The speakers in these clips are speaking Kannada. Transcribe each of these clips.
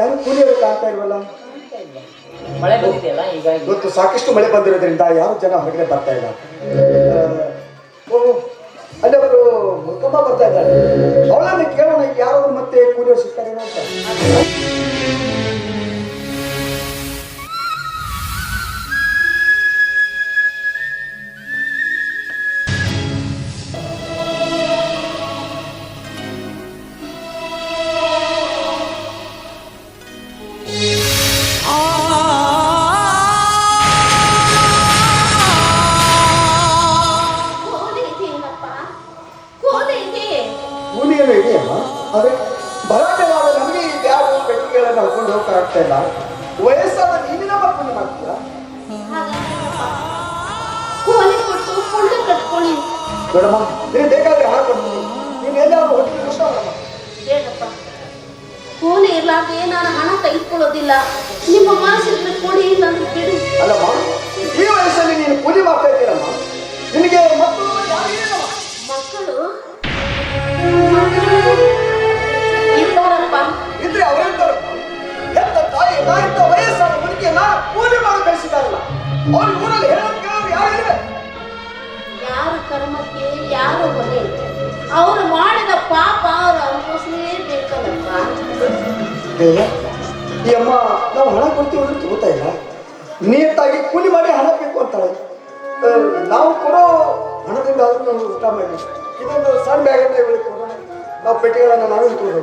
ಯಾರು ಕೂಲಿಯವರು ಕಾಣ್ತಾ ಇಲ್ವಲ್ಲ? ಮಳೆ ಬಂದಿದೆಯಲ್ಲ ಹೀಗಾಗಿ. ಇವತ್ತು ಸಾಕಷ್ಟು ಮಳೆ ಬಂದಿರೋದ್ರಿಂದ ಯಾರು ಜನ ಹೊರಗಡೆ ಬರ್ತಾ ಇಲ್ಲ. ಅಲ್ಲಿ ಅವರು ಮುಖಮ್ಮ ಬರ್ತಾ ಇದ್ದಾರೆ. ಅವಳನ್ನು ಕೇಳೋಣ ಯಾರು ಮತ್ತೆ ಕೂಲಿಯವರು ಸಿಗ್ತಾರೇನೋ ಅಂತ? ಆದ್ರೆ ಭರಾಟೆವಾದ ನಮಗೆ ಈ ಬ್ಯಾಗು ಪೆಟ್ಟಿಗೆಗಳನ್ನು ಹಾಕೊಂಡು ಹೋಗಕ್ಕಾಗ್ತಾ ಇಲ್ಲ. ವಯಸ್ಸಾದ ನೀನಿನ ಮಕ್ಕಳು ಮಾಡ್ತೀರಾ? ನೀನು ಬೇಕಾದ್ರೆ ಹಾಕೊಂಡು ನೀನು ಎಲ್ಲಾದ್ರೂ ಮಾಡಮ್ಮ ಬೇಡಪ್ಪ ಕೋಲಿ ಇರ್ಲಾರ್ದೆ ನಾನು ಹಣ ತೆಗೆದುಕೊಳ್ಳೋದಿಲ್ಲ ನಿಮ್ಮ ಮನಸ್ಸಿದ್ರೆ ಕೊಡಿ ನಾನು ಬಿಡಿ ಅಲ್ಲಮ್ಮ ಈ ವಯಸ್ಸಲ್ಲಿ ನೀನು ಕೂಲಿ ಮಾಡ್ತಾ ಇದ್ದೀರಮ್ಮ. ನಿನಗೆ ಮಕ್ಕಳು? ಮಕ್ಕಳು? ಇದ್ರೆ ಅವರಿದ್ದಾರಮ್ಮ ಎಂತ ತಾಯಿ ನಾ ಇಂಥ ವಯಸ್ಸಾದ ಮುದುಕಿಯನ್ನ ಕೂಲಿ ಮಾಡಿ ಕಳಿಸಿದಾರಲ್ಲ ಅವ್ರ ಊರಲ್ಲಿ ಹೇಳೋದು ಕೇಳೋರು ಯಾರು ಯಾರ ಕರ್ಮಕ್ಕೆ ಯಾರು ಹೊಣೆ ಅವರು ಮಾಡಿದ ಪಾಪ ಅವರು ಅನುಭವಿಸಲೇಬೇಕಲ್ಲಪ್ಪ ಅಯ್ಯ, ಈ ಅಮ್ಮ ನಾವು ಹಣ ಕೊಡ್ತೀವಿ ಅಂದ್ರೆ ತಗೋತಾ ಇಲ್ಲ? ನೀಟಾಗಿ ಕೂಲಿ ಮಾಡಿ ಹಣ ಬೇಕು ಅಂತಾಳೆ. ನಾವು ಕೊಡೋ ಹಣದಿಂದ ಆದ್ರೂ ನಾವು ಊಟ ಮಾಡಿ ಇದೊಂದು ಸಣ್ಣ ಬ್ಯಾಗನ್ನ ಇವಳಿಗೆ ಕೊಡೋಣ ನಾವು ಪೆಟ್ಟಿಗೆಗಳನ್ನು ನಾವೇ ಇಟ್ಕೊಂಡು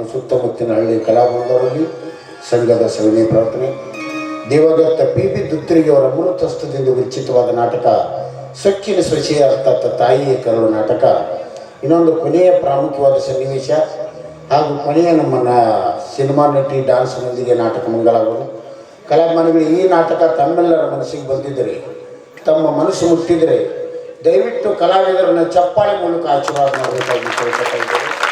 ಹಾಗೂ ಸುತ್ತಮುತ್ತಿನ ಹಳ್ಳಿ ಕಲಾಬಂಧವರಲ್ಲಿ ಸಂಘದ ಸರಣಿ ಪ್ರಾರ್ಥನೆ. ದೇವದತ್ತ ಪಿ ಬಿ ದುತ್ತರಿಗೆ ಅವರ ಅಮೃತಸ್ತದಿಂದ ವಿರಚಿತವಾದ ನಾಟಕ, ಸೊಕ್ಕಿನ ಸೊಸೆಯ ಅರ್ಥಾತ್ ತಾಯಿಯ ಕರುಳು ನಾಟಕ. ಇನ್ನೊಂದು ಕೊನೆಯ ಪ್ರಾಮುಖ್ಯವಾದ ಸನ್ನಿವೇಶ ಹಾಗೂ ಕೊನೆಯ ನಮ್ಮ ಸಿನಿಮಾ ನಟಿ ಡಾನ್ಸ್ನೊಂದಿಗೆ ನಾಟಕ ಮಂಗಳಾಗುವುದು ಕಲಾಭಿಮಾನಿಗಳು ಈ ನಾಟಕ ತಮ್ಮೆಲ್ಲರ ಮನಸ್ಸಿಗೆ ಬಂದಿದ್ದರೆ, ತಮ್ಮ ಮನಸ್ಸು ಮುಟ್ಟಿದರೆ ದಯವಿಟ್ಟು ಕಲಾವಿದರನ್ನು ಚಪ್ಪಾಳೆ ಮೂಲಕ ಆಶೀರ್ವಾದ ಮಾಡಬೇಕಾಗಿ ಇದ್ದೇವೆ.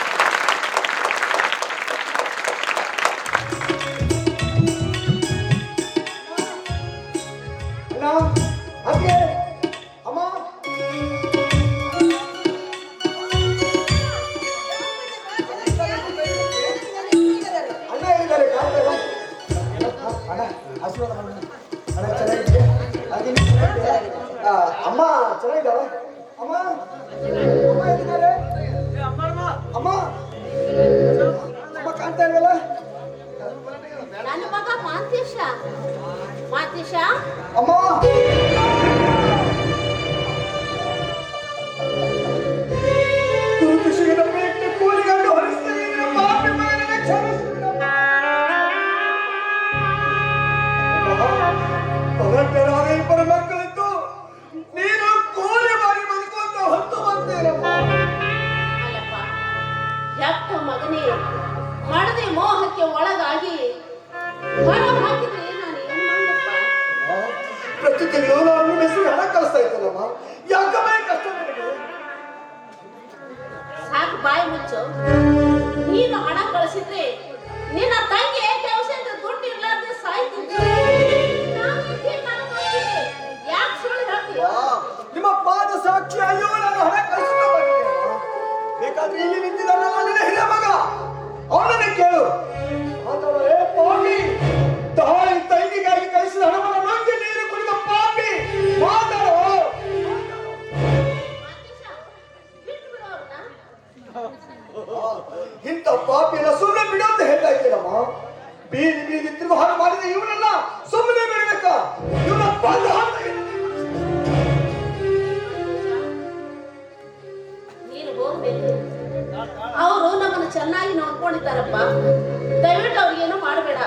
ಬಂದೇನಮ್ಮ ಅಲ್ಲಪ್ಪ ಹೆತ್ತ ಮಗನೇ ಮಡದೆ ಮೋಹಕ್ಕೆ ಒಳಗಾಗಿ ಹೊರ ಹಾಕಿದ್ರೆ ನಾನು? ಏನ್ ಮಾಡಪ್ಪ ಪ್ರತಿ ತಿಂಗಳು ನಾನು ನಿಮ್ಮ ಹೆಸರು ಹಣ ಕಳಿಸ್ತಾ ಇದ್ದಲ್ಲಮ್ಮ ಯಾಕಮ್ಮ ಈ ಕಷ್ಟ ನಿನಗೆ? ಸಾಕು ಬಾಯಿ ಮುಚ್ಚು. ನೀನು ಹಣ ಕಳಿಸಿದ್ರೆ ತಿರುగు ಹಾಳು ಮಾಡಿದ ಇವನನ್ನ ಸುಮ್ಮನೆ ಬಿಡಬೇಕಾ? ಇವನ ಅವರು ನಮ್ಮನ್ನು ಚೆನ್ನಾಗಿ ನೋಡ್ಕೊಂಡಿದ್ದಾರಪ್ಪ. ದಯವಿಟ್ಟು ಅವ್ರಿಗೇನು ಮಾಡಬೇಡ.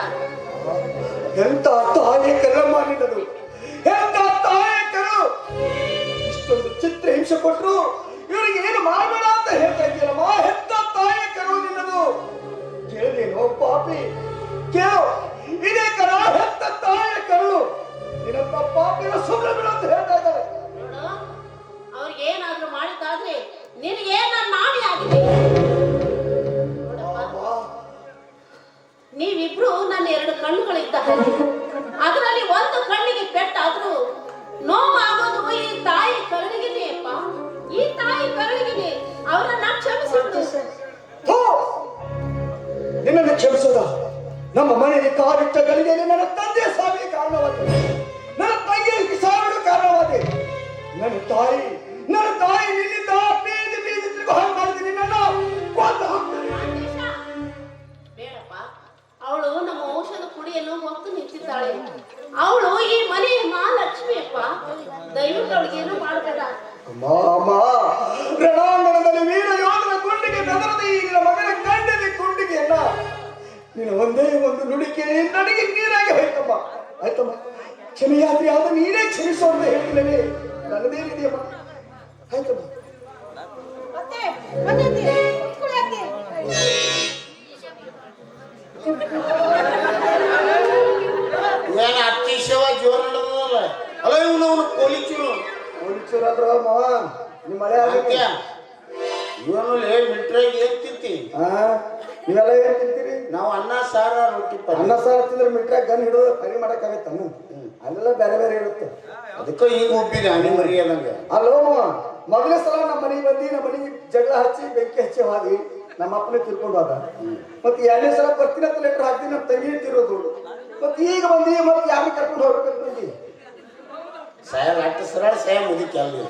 ಎಂತ ತಾಯಿ ಕರಮ್ಮ ನಿನ್ನದು? ಎಂತ ತಾಯಿ ಕರು ಇಷ್ಟೊಂದು ಚಿತ್ರ ಹಿಂಸೆ ಕೊಟ್ಟರು ಇವರಿಗೆ ಏನು ಮಾಡಬೇಡ ಅಂತ ಹೇಳ್ತಾ tá, tá. ಏನು ಮಾಡಬೇಡ. ರಣಾಂಗಣದಲ್ಲಿ ವೀರ ಯೋಧನ ಗುಂಡಿಗೆ ಬೆದರದ ಈ ನಿನ್ನ ಮಗನ ಗಂಡನ ಗುಂಡಿಗೆಯನ್ನ. ನೀನು ಒಂದೇ ಒಂದು ನುಡಿಕೆ ನನಗೆ ನೀರಾಗಿ ಹೋಯ್ತಮ್ಮ. ಆಯ್ತಮ್ಮ? ಕ್ಷಮೆಯಾದ್ರಿ ಆದ ನೀನೇ ಕ್ಷಮಿಸು ಅಂತ ಹೇಳ್ತಿದ್ದೇನೆ ನನ್ನದೇನಿದೆಯಮ್ಮ ಆಯ್ತಮ್ಮ? ಒಂಚೂರಾದ್ರು ಮಾವ ನಿಮ್ಮ ಮಳೆ ಮಿಲ್ಟ್ರಿಗೆ ಏನ್ ತಿಂತಿ ಹಾ ನೀವೆಲ್ಲ ಏನ್ ತಿಂತೀರಿ? ನಾವು ಅನ್ನ ಸಾರ ರೊಟ್ಟಿ ಅನ್ನ ಸಾರು ತಿಂದ್ರೆ ಮಿಟ್ರಾಗ ಗನ್ ಹಿಡಿದು ಪರಿ ಮಾಡಕ್ಕಾಗತ್ತನ್ನು ಅಲ್ಲೆಲ್ಲ ಬೇರೆ ಬೇರೆ ಇರುತ್ತೆ. ಅದಕ್ಕ ಈಗ ಮರಿ ಅನ್ನಂಗೆ ಅಲ್ಲೋ ಮಾವ, ಮೊದಲನೇ ಸಲ ನಮ್ಮ ಮನೆಗೆ ಬಂದು ನಮ್ಮ ಮನೆಗೆ ಜಗಳ ಹಚ್ಚಿ ಬೆಂಕಿ ಹಚ್ಚಿ ಹೋದಿ ನಮ್ಮ ಅಪ್ಪನ ತಿರ್ಕೊಂಡು ಹೋದ. ಮತ್ತೆ ಎರಡನೇ ಸಲ ಬರ್ತೀನಿ ಅಂತ ಲೆಟರ್ ಹಾಕ್ತೀನಿ ನಮ್ಮ ತಂಗಿ ತಿರೋದು ಮತ್ತೆ ಈಗ ಬಂದಿ ಮತ್ತೆ ಯಾರನ್ನ ಕರ್ಕೊಂಡು ಹೋಗ್ಬೇಕಂತ ಬಂದಿ? ಸಾಯ ಅಟ್ಟ ಸರಳ ಸಾಯಂ ಮುದಿಕೆ ಅಲ್ಲ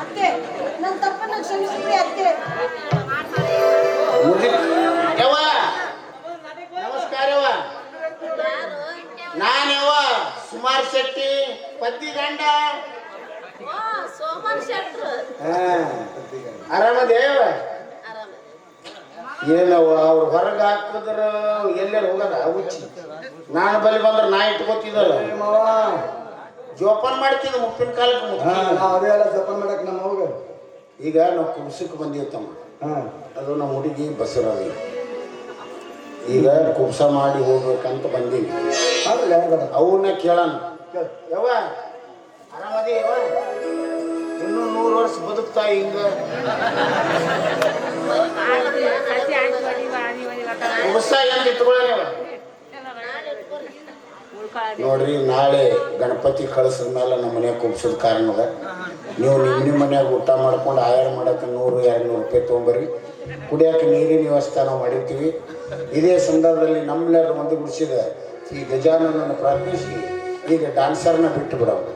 ಅತ್ತೆ ನನ್ನ ತಪ್ಪನ್ನ ಕ್ಷಮಿಸ್ಬಿಡಿ ಅತ್ತೆ. ಮುದಿ ಯವ್ವ ನಮಸ್ಕಾರ ಯವ್ವ. ನಾನು ಯವ್ವ ಸುಮಾರ್ ಶೆಟ್ಟಿ ಪತ್ತಿ ಗಂಡ. ವಾ ಸೋಮನ್ ಶೆಟ್ರು ಆರಾಮದೇವ ಆರಾಮ ಏನವ್ವ ಅವ್ರು ಹೊರಗೆ ಹಾಕಿದ್ರ ಎಲ್ಲರೂ ಹೋಗದ? ಹುಚ್ಚಿ ನಾನು ಬಲಿ ಬಂದ್ರೆ ನಾ ಇಟ್ಕೋತಿದ್ದಲ್ಲ ಜೋಪಾನ ಮಾಡ್ತಿದ್ದ ಮುಪ್ಪಿನ ಕಾಲಕ್ಕೆ ಹಾ ಮುತ್ತಿ ನಾವು ಅದೇ ಎಲ್ಲ ಜಪಾನ್ ಮಾಡಕ್ ನಮ್ಮ ಅವಾಗ ಈಗ ನಾವು ಕುಬ್ಸಕ್ಕೆ ಬಂದಿರ್ತಮ್ಮ ತಮ್ಮ ಅದು ನಮ್ಮ ಹುಡುಗಿ ಬಸರಾವಿ ಈಗ ಕುಬ್ಸ ಮಾಡಿ ಹೋಗ್ಬೇಕಂತ ಬಂದೀವಿ ಅವನ್ನ ಕೇಳೋಣ ಕೇಳು. ಯವ್ವ ಆರಾಮದಿ ಯವ್ವ ಇನ್ನೂ ನೂರು ವರ್ಷ ಬದುಕ್ತಾ ಹಿಂಗ ಕುಬ್ಸ ಏನ್ ಇಟ್ಕೊಳ್ಳೋಣ ನೋಡ್ರಿ, ನಾಳೆ ಗಣಪತಿ ಕಳಿಸಿದ ಮೇಲೆ ನಮ್ಮ ಮನೆಯಾಗ ಕುಪ್ಸದ ಕಾರಣ ಅದ. ನೀವು ನಿಮ್ಮ ನಿಮ್ಮ ಮನ್ಯಾಗ ಊಟ ಮಾಡ್ಕೊಂಡು ಆಯಾರ ಮಾಡಕ್ಕೆ ನೂರು ಎರಡು ನೂರು ರೂಪಾಯಿ ತೊಗೊಂಬರ್ರಿ. ಕುಡಿಯೋಕೆ ನೀರಿನ ವ್ಯವಸ್ಥೆ ನಾವು ಮಾಡಿರ್ತೀವಿ. ಇದೇ ಸಂದರ್ಭದಲ್ಲಿ ನಮ್ಮನ್ನೆಲ್ಲ ಒಂದು ಬಿಡಿಸಿದ ಈ ಗಜಾನನನ್ನು ಪ್ರಾರ್ಥಿಸಿ, ಈಗ ಡಾನ್ಸರ್ನ ಬಿಟ್ಟು ಬಿಡೋದು